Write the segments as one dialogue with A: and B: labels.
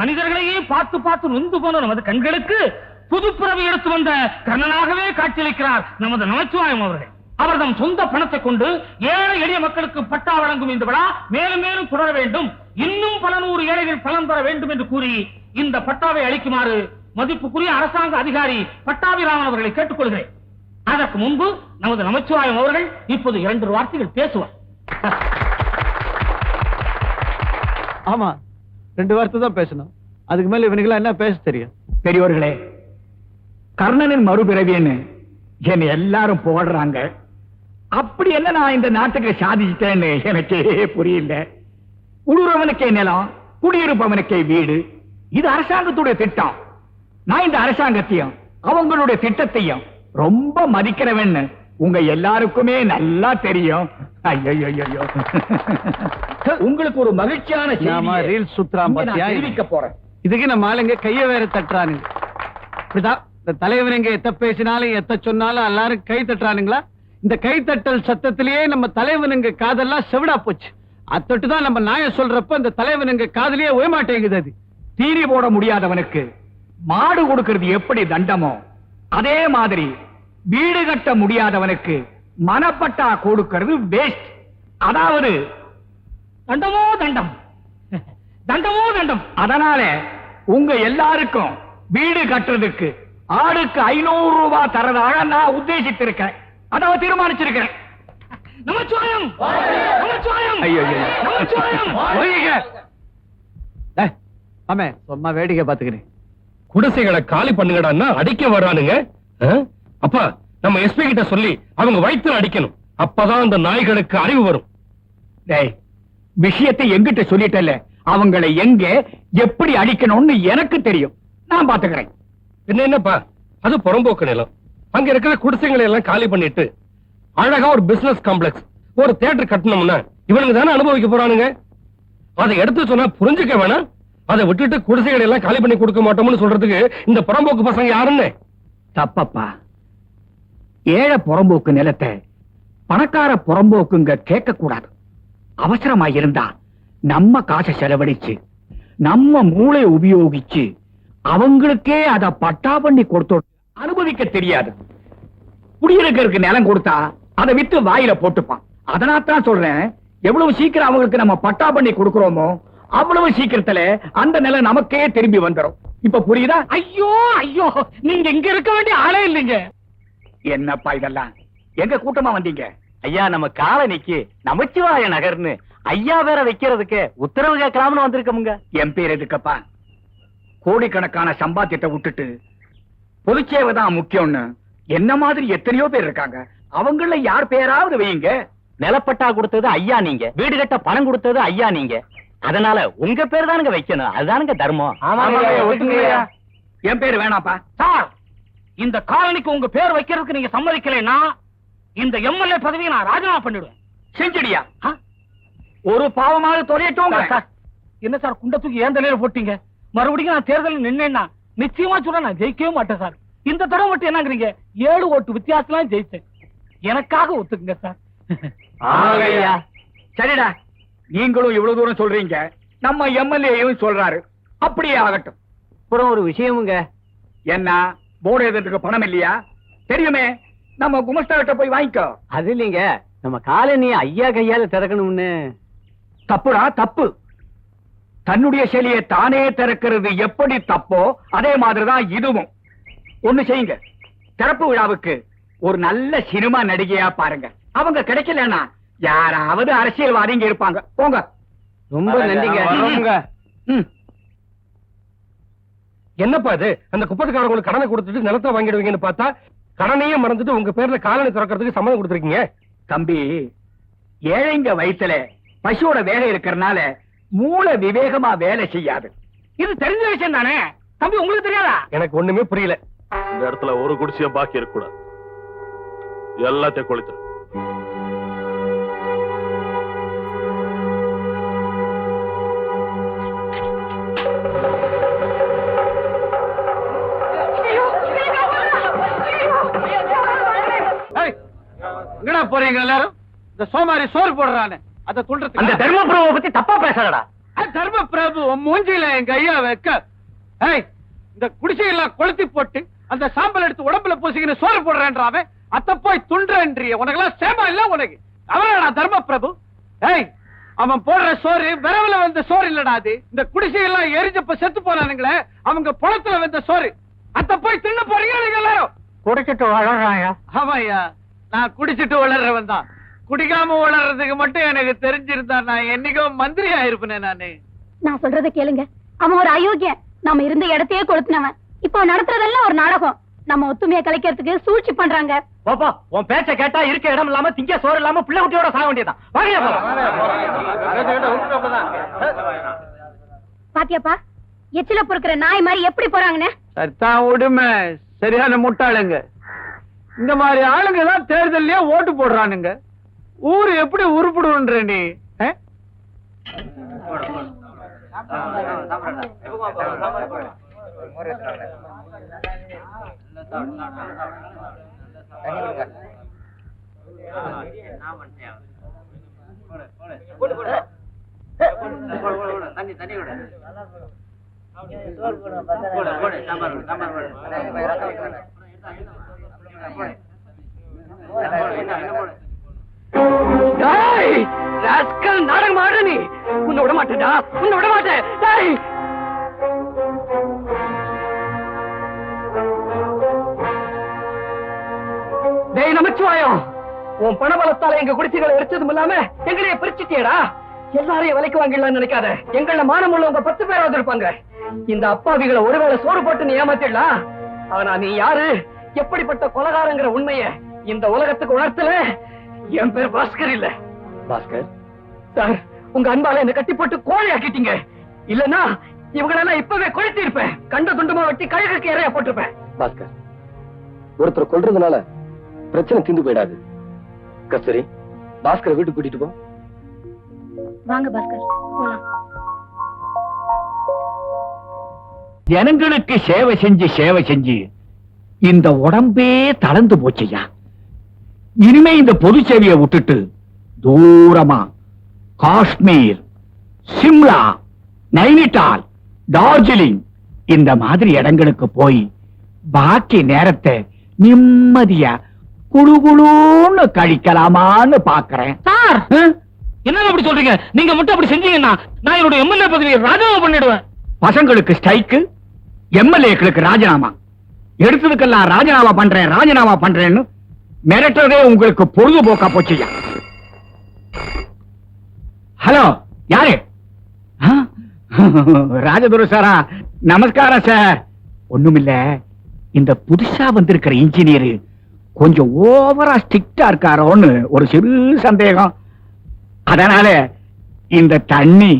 A: மனிதர்களையே பார்த்து பார்த்து நொந்து போன நமது கண்களுக்கு புதுப்பிறவி எடுத்து வந்த கண்ணனாகவே காட்சியளிக்கிறார் நமது நமச்சிவாயம் அவர்கள். அவர் தம் சொந்த பணத்தை கொண்டு ஏழை எளிய மக்களுக்கு பட்டா வழங்கும் இந்த விழா மேலும் மேலும் தொடர வேண்டும். இன்னும் பல நூறு ஏழைகள் பலன் பெற வேண்டும் என்று கூறி இந்த பட்டாவை அளிக்குமாறு மதிப்புக்குரிய அரசாங்க அதிகாரி பட்டாபிராமன் அவர்களை கேட்டுக்கொள்கிறேன். அதற்கு முன்பு நமது நமச்சிவாயம் அவர்கள் இப்போது இரண்டு வார்த்தைகள் பேசுவார்.
B: ஆமா. ரெண்டு வார்த்தை தான் பேசணும். அதுக்கு மேல இவனுக்கு என்ன பேச தெரியும்?
C: பெரியோர்களே கர்ணனின் மறுபிறவின்னு என்னை எல்லாரும் போடுறாங்க அப்படி என்ன நான் இந்த நாட்டுக்கு சாதிச்சிட்டேன்னு எனக்கே புரியல. உழுறவனுக்கே நிலம் குடியிருப்பவனுக்கே வீடு. இது அரசாங்கத்துடைய திட்டம். நான் இந்த அரசாங்கத்தையும் அவங்களுடைய திட்டத்தையும் ரொம்ப மதிக்கிறவன்னு உங்க எல்லாருக்குமே நல்லா தெரியும். ஐயோ உங்களுக்கு ஒரு மகிழ்ச்சியான
B: நாம பாத்தியா?
C: தெரிவிக்க போறேன்.
B: இதுக்கு நம்ம ஆளுங்க கைய வேற தட்டுறானுங்க. இப்படிதான் இந்த தலைவனுங்க எத்த பேசினாலும் எத்த சொன்னாலும் எல்லாரும் கை தட்டுறானுங்களா? இந்த கை தட்டல் சத்தத்திலேயே நம்ம தலைவனுங்க காதெல்லாம் செவிடா போச்சு. அத்தட்டு தான் நம்ம நாய சொல்றப்ப இந்த தலைவனுங்க காதலியே ஓயமாட்டேங்குது அது.
C: தீனி போட முடியாதவனுக்கு மாடு கொடுக்கிறது எப்படி தண்டமோ? அதே மாதிரி வீடு கட்ட முடியாதவனுக்கு மனப்பட்டா கொடுக்கிறது வேஸ்ட் அதாவது
A: தண்டமோ தண்டம். தண்டமோ தண்டம்.
C: அதனால உங்க எல்லாருக்கும் வீடு கட்டுறதுக்கு ஆளுக்கு ஐநூறு ரூபாய் தரதாக நான் உத்தேசித்திருக்கேன் அதாவது தீர்மானிச்சிருக்கிறேன்.
A: நமச்சிவாயம்! நமச்சிவாயம்!
C: ஐயோ, ஐயோ.
A: நமச்சிவாயம்!
B: ஆமே சும்மா வேடிக்கை பாத்துக்கிறேன்
D: குடிசைகளை காலி பண்ணுங்கடான்னா அடிக்க வர்றானுங்க? அப்பா நம்ம எஸ்பி கிட்ட சொல்லி அவங்க வயித்துல அடிக்கணும். அப்பதான் அந்த நாய்களுக்கு அறிவு வரும்.
C: டேய் விஷயத்தை எங்கிட்ட சொல்லிட்டல அவங்களை எங்க எப்படி அடிக்கணும்னு எனக்கு தெரியும். நான் பாத்துக்கிறேன்.
D: என்ன என்னப்பா? அது புறம்போக்கு நிலம். அங்க இருக்கிற குடிசைகளை எல்லாம் காலி பண்ணிட்டு அழகா ஒரு பிசினஸ் காம்ப்ளெக்ஸ் ஒரு தியேட்டர் கட்டணும்னா இவனுங்க தானே அனுபவிக்க போறானுங்க? அதை எடுத்து சொன்னா புரிஞ்சுக்க வேணாம். அதை விட்டுட்டு குடிசைகளை எல்லாம் காலி பண்ணி கொடுக்க மாட்டோம்னு சொல்றதுக்கு இந்த புறம்போக்கு பசங்க யாருன்னு?
C: தப்பப்பா. ஏழை புறம்போக்கு நிலத்தை பணக்கார புறம்போக்குங்க கேட்க கூடாது அவசரமா இருந்தா நம்ம காசை செலவழிச்சு நம்ம மூளை உபயோகிச்சு அவங்களுக்கே அத பட்டா பண்ணி கொடுத்தோம் அனுபவிக்க தெரியாது. குடியிருக்கிறதுக்கு நிலம் கொடுத்தா அதை வித்து வாயில போட்டுப்பான். அதனாத்தான் சொல்றேன் எவ்வளவு சீக்கிரம் அவங்களுக்கு நம்ம பட்டா பண்ணி கொடுக்கிறோமோ அவ்வளவு சீக்கிரத்துல அந்த நிலம் நமக்கே திரும்பி வந்துரும். இப்ப புரியுதா?
A: ஐயோ ஐயோ நீங்க இங்க இருக்க வேண்டிய ஆளே இல்லைங்க.
C: என்னப்பா இதெல்லாம்? எங்க கூட்டமா வந்தீங்க?
E: ஐயா நம்ம காலனிக்கு நமச்சிவாய நகர்னு ஐயா வேற வைக்கிறதுக்கு உத்தரவு கேட்கலாம்னு வந்திருக்கோமுங்க.
C: என் பேர் எதுக்கப்பா? கோடிக்கணக்கான சம்பாத்தியத்தை விட்டுட்டு பொதுச்சேவை தான் முக்கியம்னு என்ன மாதிரி எத்தனையோ பேர் இருக்காங்க. அவங்கள யார் பேராவது வையுங்க.
E: நிலப்பட்டா கொடுத்தது ஐயா நீங்க. வீடு கட்ட பணம் கொடுத்தது ஐயா நீங்க. அதனால உங்க பேர் தானுங்க வைக்கணும். அதுதானுங்க தர்மம்.
C: என் பேர் வேணாப்பா.
A: சார்! இந்த காலனிக்கு உங்க பேர் வைக்கிறதுக்கு நீங்க சம்மதிக்கலைன்னா இந்த எம்எல்ஏ பதவியை நான் ராஜினாமா பண்ணிடுவேன்.
C: செஞ்சுடியா? ஒரு பாவமாக தொலையட்டும்
A: என்ன சார் குண்ட தூக்கி ஏன் தலையில போட்டீங்க? மறுபடியும் நான் தேர்தலில் நின்னேன்னா நிச்சயமா சொல்ல நான் ஜெயிக்கவே மாட்டேன் சார். இந்த தடவை மட்டும் என்னங்கிறீங்க? ஏழு ஓட்டு வித்தியாசம் ஜெயிச்சேன் எனக்காக ஒத்துக்குங்க சார்.
E: ஆகையா.
C: சரிடா. நீங்களும் இவ்வளவு தூரம் சொல்றீங்க. நம்ம எம்எல்ஏயும் சொல்றாரு. அப்படியே ஆகட்டும்.
E: அப்புறம் ஒரு விஷயமுங்க.
C: என்ன? போர்டு எழுதுறதுக்கு பணம் இல்லையா? தெரியுமே. நம்ம குமஸ்தா கிட்ட போய் வாங்கிக்கோ.
E: அது இல்லைங்க. நம்ம காலனி ஐயா கையால திறக்கணும்னு.
C: தப்புடா தப்பு. தன்னுடைய சிலையை தானே திறக்கிறது எப்படி தப்போ அதே மாதிரிதான் இதுவும். ஒண்ணு செய்யுங்க. திறப்பு விழாவுக்கு ஒரு நல்ல சினிமா நடிகையா பாருங்க. அவங்க கிடைக்கலன்னா யாராவது அரசியல்வாதிங்க இருப்பாங்க. போங்க.
E: ரொம்ப நன்றிங்க.
D: என்னப்பா இது? அந்த குப்பத்துக்காரங்களுக்கு கடனை கொடுத்துட்டு நிலத்தை வாங்கிடுவீங்கன்னு பார்த்தா கடனையே மறந்துட்டு உங்க பேர்ல காலனி திறக்கிறதுக்கு சம்மதம் கொடுத்துருக்கீங்க.
C: தம்பி ஏழைங்க வயித்துல பசுவோட வேலை இருக்கறனால மூளை விவேகமா வேலை செய்யாது.
A: இது தெரிஞ்ச விஷயம் தானே? தம்பி உங்களுக்கு தெரியாதா?
D: எனக்கு ஒண்ணுமே புரியல.
F: இந்த இடத்துல ஒரு குடிசைய பாக்கி இருக்க கூடாது எல்லாத்தையும் கொளுத்து
B: எங்கடா போறீங்க எல்லாரும்? இந்த சோமாரி சோறு போடுறானே. அத
C: அந்த
B: துண்டத்துக்கு
C: தர்மபுரவை பத்தி தப்பா பேசாதடா.
B: தர்ம பிரபு மூஞ்சில எங்க ஐயா வைக்க. ஏய் இந்த குடிசையெல்லாம் கொளுத்தி போட்டு அந்த சாம்பல் எடுத்து உடம்புல பூசிக்கின்னு சோறு போடுறேன்றாவே அத்த போய் துண்டுன்றிய உனக்கெல்லாம் சேமா இல்ல உனக்கு. அவனா தர்ம பிரபு ஏய் அவன் போடுற சோறு விரவுல வந்த சோறு இல்லடா அது. இந்த குடிசையெல்லாம் எரிஞ்சப்ப செத்து போனானுங்களே அவங்க புலத்துல வந்த சோறு. அத்த போய் தின்னு போறீங்க நீங்க எல்லாரும்.
E: குடிச்சிட்டு வளர்றாயா
B: ஆமாய்யா. நான் குடிச்சிட்டு வளர்றவன் தான். குடிக்காம வளர்றதுக்கு மட்டும் எனக்கு தெரிஞ்சிருந்தா நான் என்னைக்கோ மந்திரி ஆயிருப்பேனே நானு.
G: நான் சொல்றத கேளுங்க. அவன் ஒரு அயோக்கியன். நாம இருந்த இடத்தையே கொளுத்துனவன். இப்போ நடத்துறதெல்லாம் ஒரு நாடகம். நம்ம ஒத்துமையை கலைக்கிறதுக்கு சூழ்ச்சி பண்றாங்க.
E: பாப்பா உன் பேச்ச கேட்டா இருக்க இடம் இல்லாம திங்க சோறு இல்லாம பிள்ளை குட்டியோட சாக வேண்டியதான் வாங்கயா
G: பாத்தியாப்பா எச்சில பொறுக்கிற நாய் மாதிரி எப்படி போறாங்கன்னு?
B: சரிதான் உடுமை. சரியான முட்டாளுங்க. இந்த மாதிரி ஆளுங்க தான் தேர்தல்லயே ஓட்டு போடுறானுங்க. ஊரு எப்படி உருப்பிடுன்ற நீ தண்ணி
C: தண்ணி விட. போடு போடு சாம்பார் போடு சாம்பார் போடு ராஸ்கல் நாடகம் ஆடுற நீ. உன்னை விட மாட்டேடா உன்னை விட மாட்டேன். டேய். டேய் நமச்சிவாயம் உன் பண பலத்தால எங்க குடிசைகளை எரிச்சதும் இல்லாம எங்களைய பிரிச்சுட்டியடா. எல்லாரையும் விலைக்கு வாங்கிடலாம் நினைக்காத. எங்கள மானம் உள்ளவங்க பத்து பேராவது இருப்பாங்க. இந்த அப்பாவிகளை ஒருவேளை சோறு போட்டு நீ ஏமாத்திடலாம். ஆனா நீ யாரு? எப்படிப்பட்ட கொலகாரங்கிற உண்மைய இந்த உலகத்துக்கு உணர்த்தல? என் பேர் பாஸ்கர் இல்ல. பாஸ்கர்? சார் உங்க அன்பால என்ன கட்டி போட்டு கோழை ஆக்கிட்டீங்க இல்லனா இவங்களெல்லாம் இப்பவே கொளுத்தி இருப்பேன். கண்ட துண்டமா வெட்டி கழுகுக்கு இறைய போட்டிருப்பேன்.
D: பாஸ்கர் ஒருத்தர் கொல்றதுனால பிரச்சனை தீந்து போயிடாது. கஸ்தரி பாஸ்கரை வீட்டுக்கு கூட்டிட்டு போ.
G: வாங்க பாஸ்கர் போலாம்.
C: ஜனங்களுக்கு சேவை செஞ்சு சேவை செஞ்சு. இந்த உடம்பே தளர்ந்து போச்சுயா இனிமே இந்த பொது சேவையை விட்டுட்டு தூரமா காஷ்மீர் சிம்லா நைனிடால் டார்ஜிலிங் இந்த மாதிரி இடங்களுக்கு போய் பாக்கி நேரத்தை நிம்மதியா குழுகுழுன்னு கழிக்கலாமான்னு பாக்குறேன்.
A: சார்! என்ன அப்படி சொல்றீங்க? நீங்க மட்டும் அப்படி செஞ்சீங்கன்னா நான் என்னுடைய எம்எல்ஏ பதவியை ராஜினாமா பண்ணிடுவேன்.
C: பசங்களுக்கு ஸ்ட்ரைக்கு எம்எல்ஏக்களுக்கு ராஜினாமா. எடுத்ததுக்கெல்லாம் ராஜினாமா பண்றேன் ராஜினாமா பண்றேன்னு மிரட்டுறதே உங்களுக்கு பொழுதுபோக்கா போச்சுயா ஹலோ யாரு? ஆ? ராஜதுரை சாரா நமஸ்காரம் சார். ஒண்ணுமில்ல இந்த புதுசா வந்திருக்கிற இன்ஜினியர் கொஞ்சம் ஓவரா ஸ்ட்ரிக்டா இருக்காரோன்னு ஒரு சிறு சந்தேகம். அதனால இந்த தண்ணி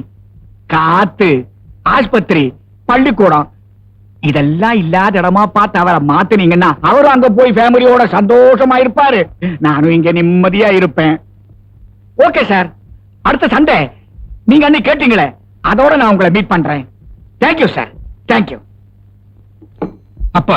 C: காத்து ஆஸ்பத்திரி பள்ளிக்கூடம் இதெல்லாம் இல்லாத இடமா பார்த்து அவரை மாத்தினீங்கன்னா அவரும் அங்க போய் ஃபேமிலியோட சந்தோஷமா இருப்பாரு. நானும் இங்க நிம்மதியா இருப்பேன். ஓகே சார் அடுத்த சண்டே. நீங்க அன்னைக்கு கேட்டீங்களே அதோட நான் உங்களை மீட் பண்றேன். தேங்க்யூ சார் தேங்க்யூ
D: அப்பா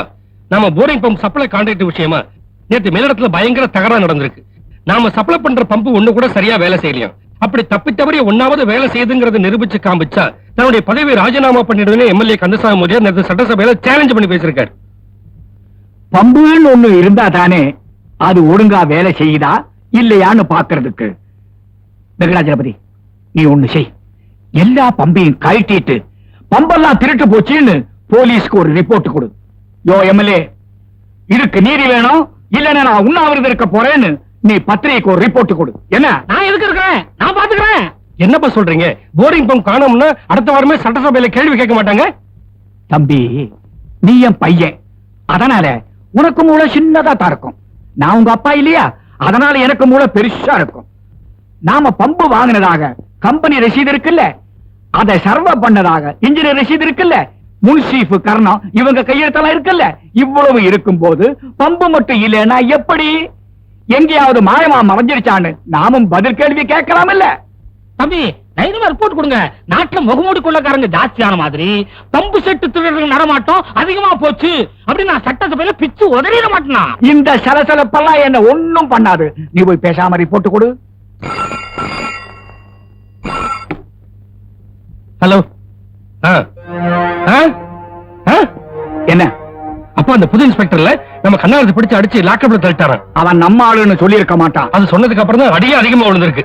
D: நம்ம போரிங் பம்ப் சப்ளை கான்ட்ராக்ட் விஷயமா நேற்று மேலிடத்துல பயங்கர தகராறு நடந்திருக்கு. நாம சப்ளை பண்ற பம்பு ஒண்ணு கூட சரியா வேலை செய்யலையும். அப்படி தப்பி ஒன்னாவது வேலை செய்யுதுங்கிறத நிரூபிச்சு காமிச்சா தன்னுடைய பதவியை ராஜினாமா பண்ணிடுதுன்னு எம்எல்ஏ கந்தசாமி முதலியார் நேற்று சட்டசபையில சேலஞ்ச் பண்ணி பேசியிருக்காரு.
C: பம்புன்னு ஒண்ணு இருந்தா தானே அது ஒழுங்கா வேலை செய்யுதா இல்லையான்னு பாக்குறதுக்கு. வெங்கடாஜலபதி நீ ஒண்ணு செய். எல்லா பம்பையும் கழட்டிட்டு பம்பெல்லாம் திருட்டு போச்சுன்னு போலீஸ்க்கு ஒரு ரிப்போர்ட் கொடு. யோ எம்எல்ஏ இதுக்கு நீதி வேணும் இல்லைன்னா நான் உண்ணாவிரதம் இருக்க போறேன்னு நீ பத்திரிகைக்கு ஒரு ரிப்போர்ட் கொடு. என்ன?
A: நான் எதுக்கு இருக்கிறேன்? நான் பாத்துக்கிறேன்
D: என்னப்பா சொல்றீங்க? போரிங் பம்ப் காணோம்னா அடுத்த வாரமே சட்டசபையில கேள்வி கேட்க மாட்டாங்க?
C: தம்பி நீ என் பையன். அதனால உனக்கு மூளை சின்னதா தான் இருக்கும். நான் உங்க அப்பா இல்லையா? அதனால எனக்கு மூளை பெருசா இருக்கும். நாம பம்பு வாங்கினதாக கம்பெனி ரசீது இருக்குல்ல? அதை சர்வ பண்ணதாக இன்ஜினியர் ரசீது இருக்குல்ல? முன்சீஃப் கர்ணம் இவங்க கையெழுத்தெல்லாம் இருக்குல்ல? இவ்வளவு இருக்கும்போது பம்பு மட்டும் இல்லைன்னா எப்படி? எங்கேயாவது மாயமா மறைஞ்சிருச்சான்னு நாமும் பதில் கேள்வி கேட்கலாம் இல்ல
A: தம்பி தைரியமா ரிப்போர்ட் கொடுங்க. நாட்டுல முகமூடி கொள்ளக்காரங்க ஜாஸ்தியான மாதிரி பம்பு செட்டு திருடுற நடமாட்டம் அதிகமா போச்சு அப்படி நான் சட்டசபையில பிச்சு உதறிட மாட்டேனா?
C: இந்த சலசலப்பெல்லாம் என்ன ஒண்ணும் பண்ணாது. நீ போய் பேசாம ரிப்போர்ட் கொடு.
D: ஹலோ. ஆ. ஆ. ஆ.
C: என்ன?
D: அப்ப அந்த புது இன்ஸ்பெக்டர்ல நம்ம கண்ணாடி பிடிச்சு அடிச்சு லாக்கப்ல தள்ளிட்டாரான்
C: அவன் நம்ம ஆளுன்னு சொல்லியிருக்க மாட்டான்.
D: அது சொன்னதுக்கு அப்புறம் தான் அடியே அதிகமா விழுந்திருக்கு.